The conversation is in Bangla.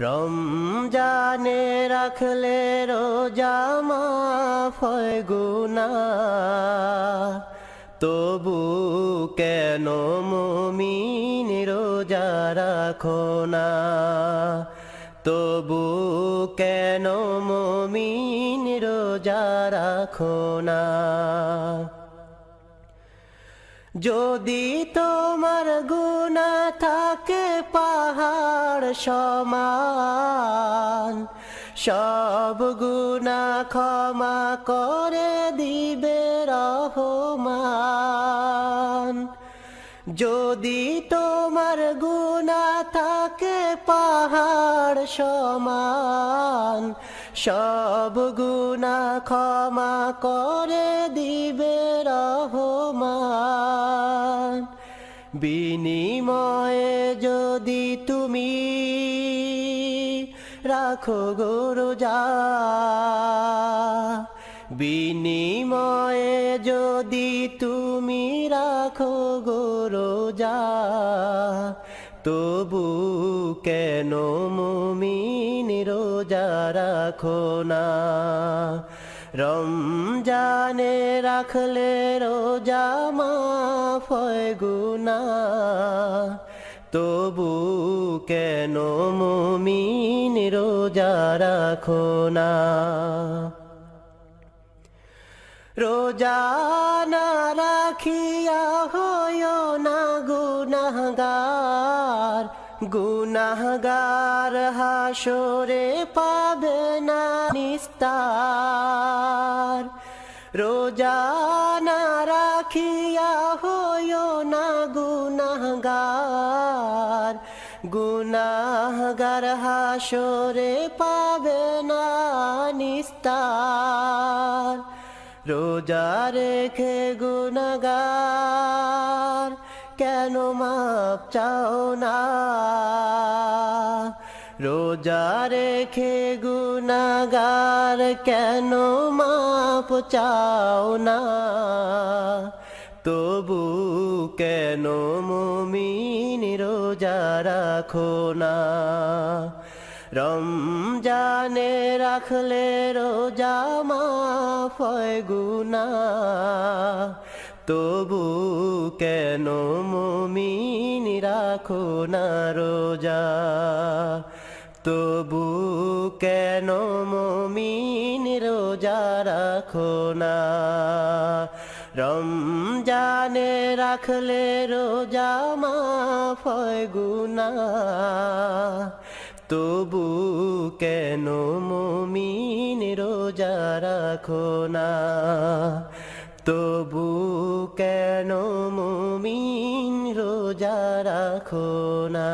রমজানে রাখলে রোজা মাফ হয় গুনা তবু কেন মমিন রোজা রাখো না? তবু কেন মমিন রোজা রাখো না? যদি তোমার গুণা থাকে পাহাড় সমান, সব গুণা ক্ষমা করে দিবে রহমান। যদি তোমার গুণা থাকে পাহাড় সমান, সব গুণা ক্ষমা করে দিবে বিনিময়ে যদি তুমি রাখো গরু যা, বিনিময়ে যদি তুমি রাখো গরু যা, তবু কেন মুমিন রোজা রাখো না? রমজানে রাখলে রোজা মাফ গুনা তবু কেন মুমিন রোজা রাখো না? রোজা না রাখিয়া গুনাহগার হাসরে পাবে না নিস্তার। রোজা না রাখিয়া হয় না গুনাহগার। গুনাহগার হাসরে পাবে না নিস্তার। রোজা রেখে গুনাগার কেন মাপ চাও না? রোজা রেখে গুনাগার কেন মাপ চাও না? তবু কেন মমিন রোজা রাখো না? রমজানে রাখলে রোজা মাফ গুনা তবু কেন মমিন রাখো না রোজা? তবু কেন মমিন রোজা রাখো না? রমজানে রাখলে রোজা মাফ হয় গুনা তবু কেন মমিন রোজা রাখো না? তবু কেন মুমিন রোজা রাখো না?